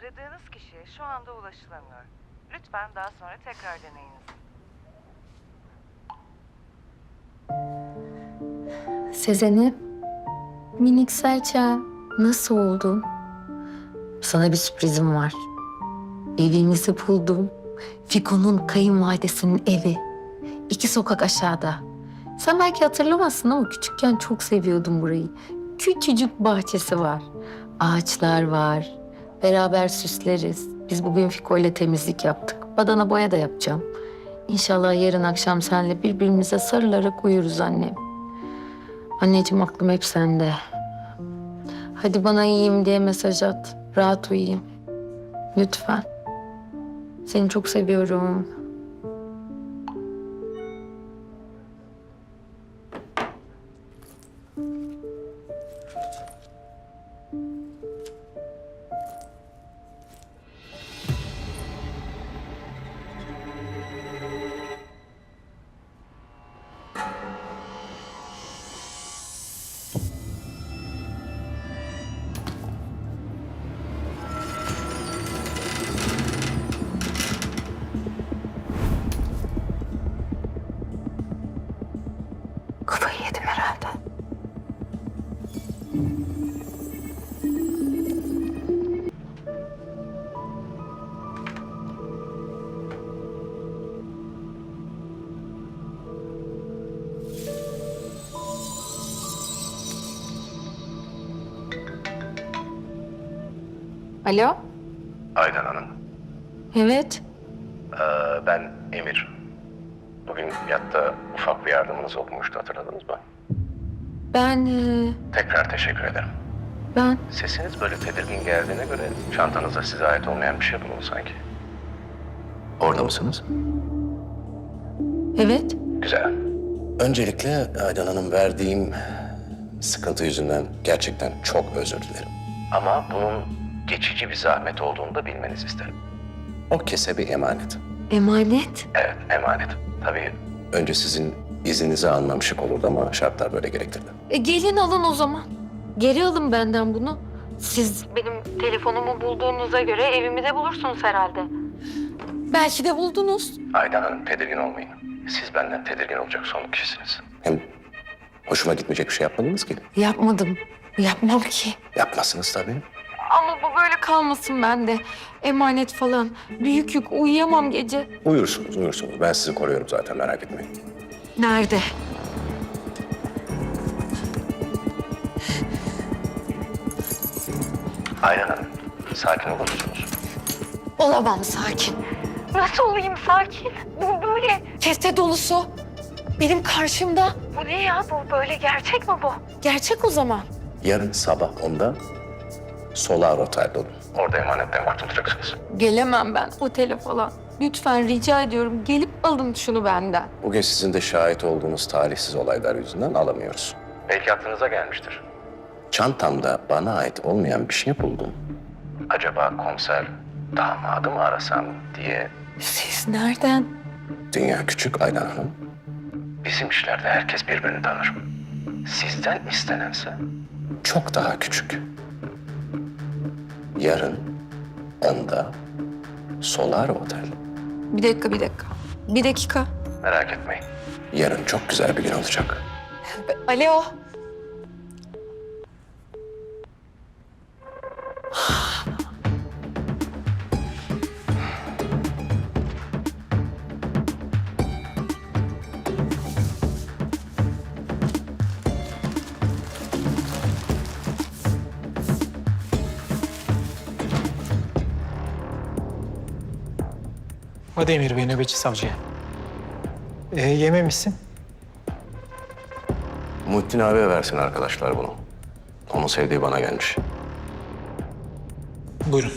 Aradığınız kişiye şu anda ulaşılamıyor. Lütfen daha sonra tekrar deneyiniz. Sezen'im, minik serçe nasıl oldun? Sana bir sürprizim var. Evimizi buldum. Fiko'nun kayınvalidesinin evi. İki sokak aşağıda. Sen belki hatırlamazsın ama küçükken çok seviyordum burayı. Küçücük bahçesi var. Ağaçlar var. Beraber süsleriz. Biz bugün Fiko ile temizlik yaptık. Badana boya da yapacağım. İnşallah yarın akşam seninle birbirimize sarılarak uyuruz annem. Anneciğim aklım hep sende. Hadi bana iyiyim diye mesaj at. Rahat uyuyayım. Lütfen. Seni çok seviyorum. Kafayı yedim herhalde. Alo? Aydan Hanım. Evet. Ee, ben Emir. Bugün yatta ufak bir yardımınız olmuştu hatırladınız mı? Ben, e, Tekrar teşekkür ederim. ben Sesiniz böyle tedirgin geldiğine göre çantanızda size ait olmayan bir şey bulundu sanki. Orada mısınız? evet. Güzel. Öncelikle Aydan Hanım verdiğim sıkıntı yüzünden gerçekten çok özür dilerim. Ama bunun geçici bir zahmet olduğunu da bilmenizi isterim. O kese bir emanet. Emanet. Evet, emanet. Tabii önce sizin izninizi almam şık olurdu ama şartlar böyle gerektirdi. E, gelin alın o zaman. Geri alın benden bunu. Siz benim telefonumu bulduğunuza göre evimi de bulursunuz herhalde. Belki de buldunuz. Aydan Hanım tedirgin olmayın. Siz benden tedirgin olacak son kişisiniz. Hem hoşuma gitmeyecek bir şey yapmadınız ki. Yapmadım. Yapmam ki. Yapmazsınız tabii. Kalmasın bende. Emanet falan. Büyük yük uyuyamam gece. Uyursunuz, uyursunuz. Ben sizi koruyorum zaten merak etmeyin. Nerede? Aydan Hanım, sakin olur musunuz? Olamam sakin. Nasıl olayım sakin? Bu böyle. Keste dolusu. Benim karşımda. Bu ne ya bu? Böyle gerçek mi bu? Gerçek o zaman. Yarın sabah onda Solar Otel'de olun. Orada emanetten kurtulacaksınız. Gelemem ben otele falan. Lütfen rica ediyorum gelip alın şunu benden. Bugün sizin de şahit olduğunuz talihsiz olaylar yüzünden alamıyoruz. Belki aklınıza gelmiştir. Çantamda bana ait olmayan bir şey buldum. Acaba komiser damadı mı arasam diye Siz nereden? Dünya küçük Aydan Hanım. Bizim işlerde herkes birbirini tanır. Sizden istenense çok daha küçük. Yarın onda Solar Otel. Bir dakika bir dakika. Bir dakika. Merak etmeyin. Yarın çok güzel bir gün olacak. Alo. Hadi Emir Bey nöbetçi savcıya. Ee, yememişsin. Muhittin abiye versin arkadaşlar bunu. Onun sevdiği bana gelmiş. Buyurun.